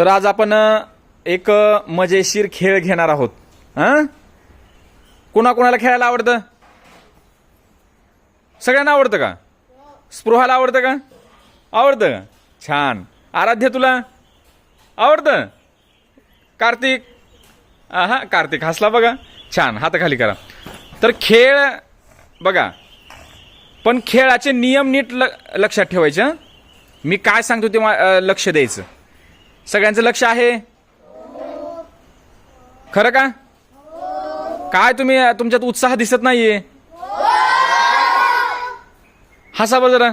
तर आज आपण एक मजेशीर खेळ घेणार आहोत. हां कोणाकोणाला खेळायला आवडतं? सगळ्यांना आवडतं का? स्पृहाला आवडतं का? आवडतं? का छान. आराध्य तुला? आवडतं? कार्तिक? हा कार्तिक हसला बघा. छान हात खाली करा. तर खेळ बघा. पण खेळाचे नियम नीट ल लक्षात ठेवायचे मी काय सांगतो ते लक्ष द्यायचं. सगळ्यांचं लक्ष आहे? खरं का? काय तुम्ही तुमच्यात उत्साह दिसत नाहीये? हसा बरं जरा.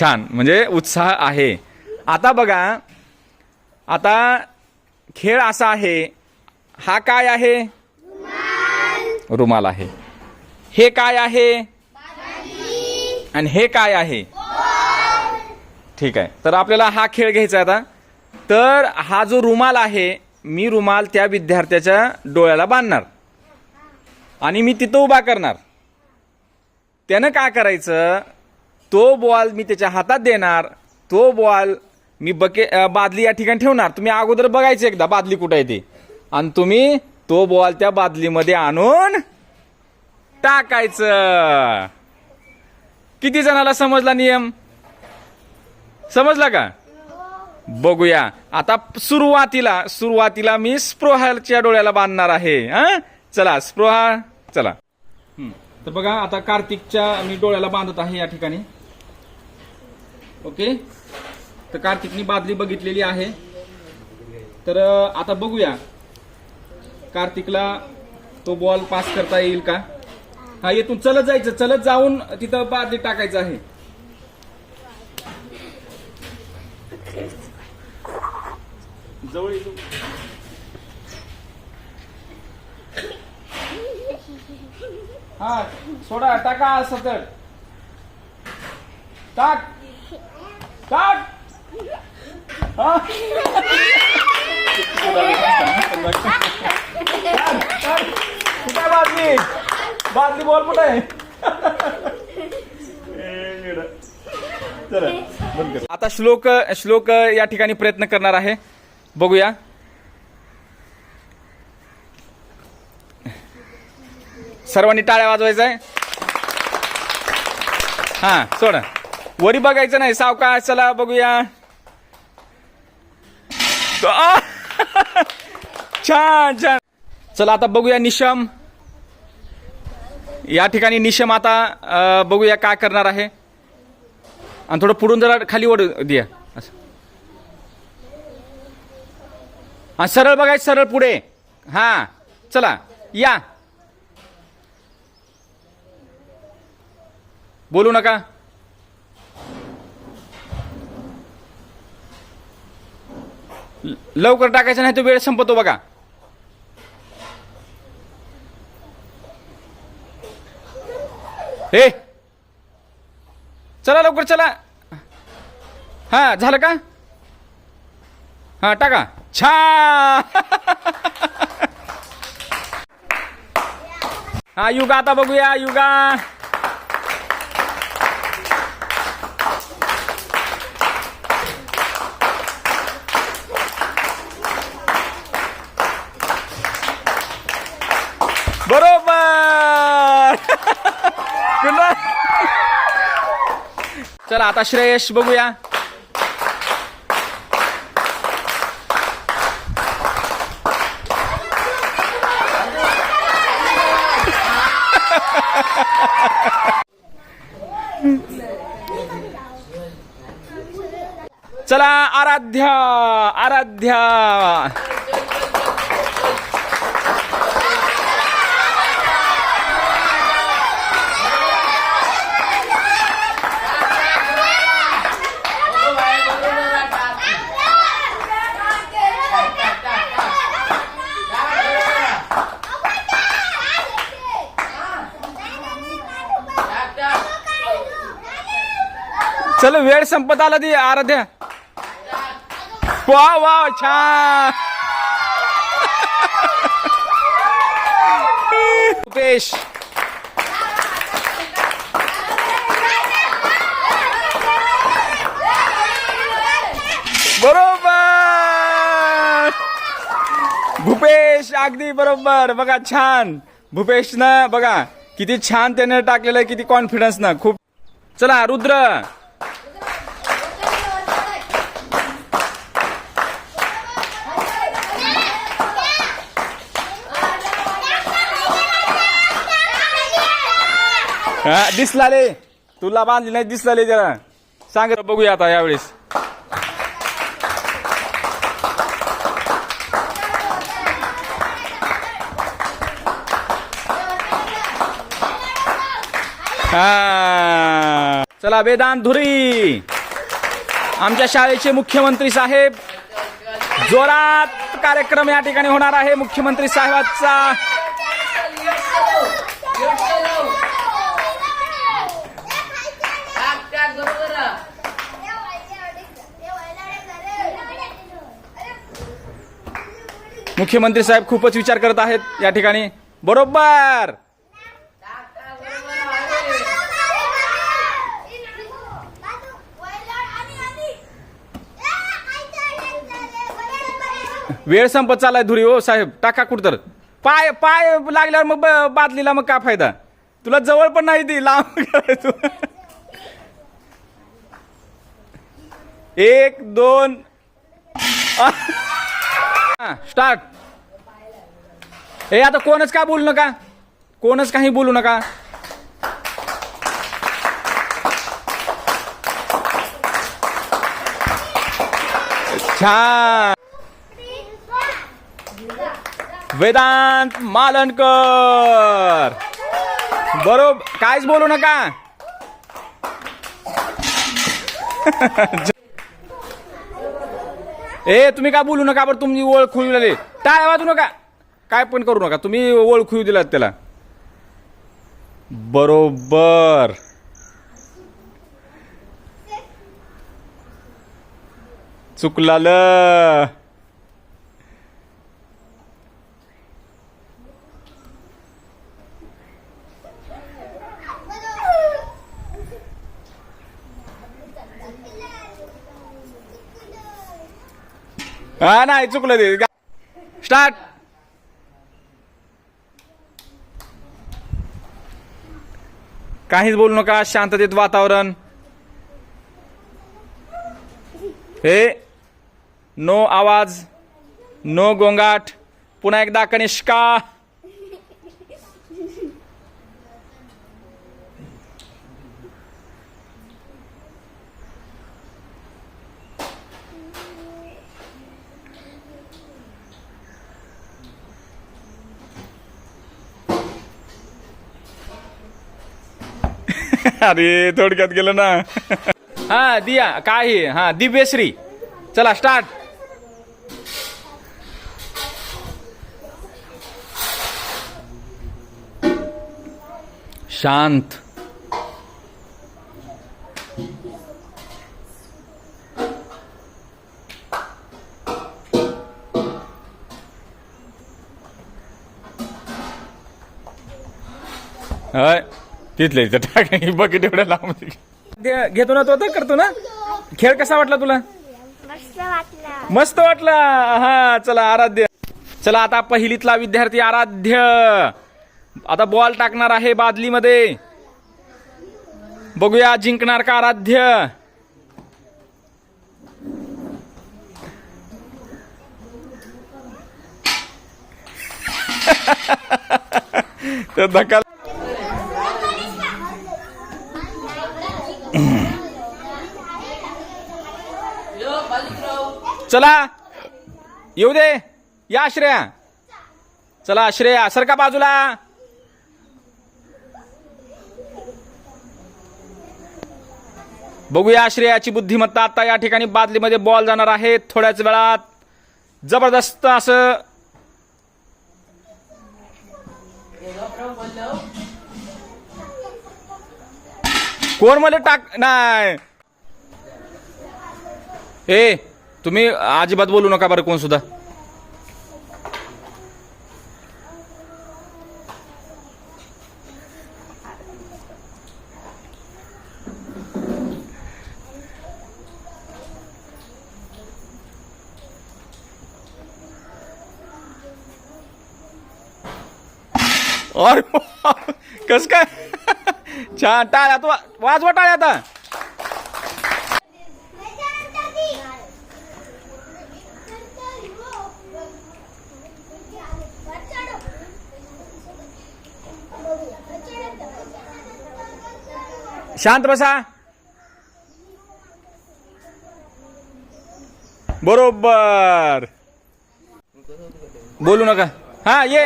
छान. म्हणजे उत्साह आहे. आता बघा आता खेळ असा आहे हा काय आहे? रुमाल. आहे. हे काय आहे? आणि हे काय आहे? ठीक आहे. तर आपल्याला हा खेळ घ्यायचा आता. तर हा जो रुमाल आहे मी रुमाल त्या विद्यार्थ्याच्या डोळ्याला बांधणार. आणि मी तिथं उभा करणार. त्यानं काय करायचं? तो बॉल मी त्याच्या हातात देणार. तो बॉल मी बके बादली या ठिकाणी ठेवणार. तुम्ही अगोदर बघायचं एकदा बादली कुठं आहे ती. आणि तुम्ही तो बॉल त्या बादलीमध्ये आणून टाकायचं. किती जणाला समजला नियम? समजला का? बघूया. आता सुरुवातीला सुरुवातीला मी स्पृहाच्या डोळ्याला बांधणार आहे हा? चला स्पृहा चला. तर बघा आता कार्तिकच्या मी डोळ्याला बांधत आहे या ठिकाणी. ओके? तर कार्तिकनी बादली बघितलेली आहे. तर आता बघूया. कार्तिकला तो बॉल पास करता येईल का? हा येथून चलत जायचं. चलत जाऊन तिथं बादली टाकायचं आहे. जवळ येतो. हा सोडा टाका सतर टाक. टाक. हा. कुठे बादली? बादली बॉल कुठे. आता श्लोक श्लोक या ठिकाणी प्रयत्न करणार आहे. बघूया. सर्वांनी टाळ्या वाजवायचा आहे हा सोड. वरी बघायचं नाही सावकाश चला बघूया. छान छान. चला आता बघूया निशम. या ठिकाणी निशम आता बघूया काय करणार आहे. आणि थोडं पुढून जरा खाली ओढ द्या. असं. हा सरळ बघायचं सरळ पुढे. हा चला या. बोलू नका. ल- लवकर टाकायचं नाही तो वेळ संपतो बघा. हे चला लवकर चला. हा झालं का? हा टाका. छा! हा युगा आता बघूया युगा. बरोबर! चला आता श्रेयश बघूया. चला आराध्या आराध्या. चल वेळ संपत आला ती आराध्या. वा वा छान. रुपेश. बरोबर. भूपेश अगदी बरोबर. बघा छान. भूपेश ना बघा किती छान त्याने टाकलेलं आहे किती कॉन्फिडन्स ना. खूप. चला रुद्र. हा, दिसलाले तुला बांधली नाही दिसला रे जरा. सांग बघूया आता यावेळेस. हा. चला वेदांत धुरी. आमच्या शाळेचे मुख्यमंत्री साहेब. जोरात कार्यक्रम या ठिकाणी होणार आहे. मुख्यमंत्री साहेबांचा मुख्यमंत्री साहेब खूपच विचार करत आहेत या ठिकाणी. बरोबर! वेळ संपत चालाय धुरी हो साहेब. टाका कुठ तर पाय पाय लागल्यावर मग बादलीला मग काय फायदा? तुला जवळ पण नाही ती लांब तू. एक दोन. स्टार्ट हे आता कोणच काय बोलू नका? कोणच काही बोलू नका? छान. वेदांत मालनकर बरोबर काहीच बोलू नका. ए तुम्ही काय बोलू नका बरं? तुम्ही ओळखू दिले टाळ्या वाजू नका. काय पण करू नका. तुम्ही ओळखू दिलात त्याला. बरोबर. चुकलालं हा नाही चुकलं ते. स्टार्ट. काहीच बोलू नका शांततेत वातावरण. हे नो आवाज नो गोंगाट. पुन्हा एकदा कनिष्का. अरे थोडक्यात गेलं ना. हा दिया काय हे? हा दिव्यश्री. चला स्टार्ट शांत. होय. तिथले इथं टाक बकेट एवढ्या लांब ते घेतो ना तो आता करतो ना. खेळ कसा वाटला तुला? मस्त वाटलं. मस्त वाटला. हा चला आराध्य. चला आता पहिलीतला विद्यार्थी आराध्य. आता बॉल टाकणार आहे बादलीमध्ये. बघूया जिंकणार का आराध्य? तर धक्का चला. येऊ दे. या आश्रया. चला श्रेया सरका बाजूला? बघूया श्रेयाची बुद्धिमत्ता आता या ठिकाणी बादलीमध्ये बॉल जाणार आहे थोड्याच वेळात. जबरदस्त असं. कोण मला टाक नाही. ए तुम्ही अजिबात बोलू नका बरं कोण सुद्धा. अरे कस काय? छान टाळ्या तू वाजवा टाळ्या आता. शांत बसा. बरोबर. बोलू नका. हा ये.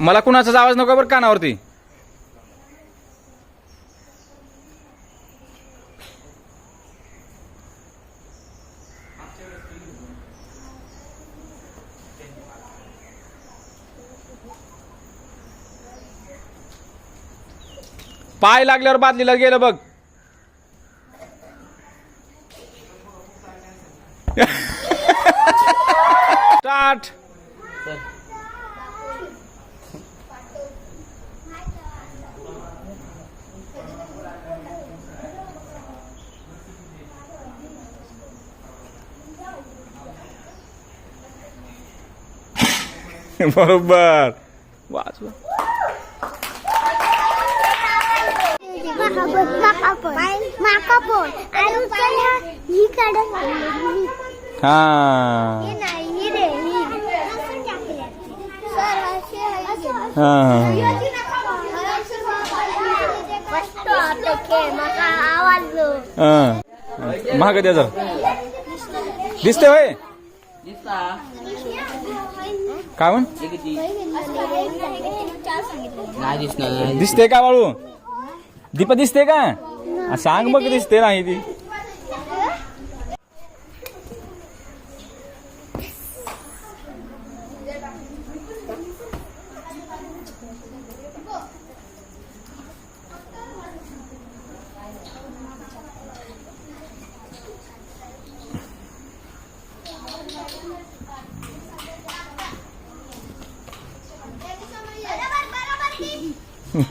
मला कुणाचाच आवाज नको बरं कानावरती. पाय लागल्यावर बादलीला गेलं बघ. स्टार्ट. बरोबर. वाचवा माकापोन आणि उचलल्या ही काढत ही हा नाही ही रे ही सर असे हा मस्त वाटतं खेळ मला आवडलो हा. महाग द्या जरा. दिसते होय? काय म्हण? दिसते का बाळू? दीपा दिसते का आ, सांग बघ दिसते नाही ती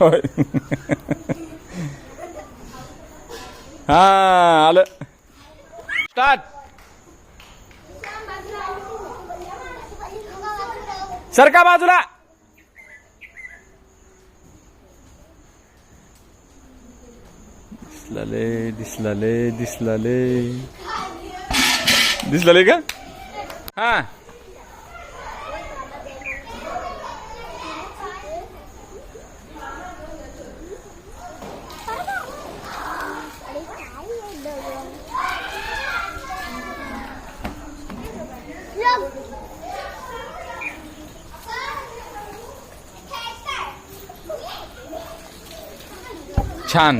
होय. हा आलं. स्टार्ट सरका बाजूला. दिसलाले दिसलाले दिसलाले. दिसलाले का? हा. छान.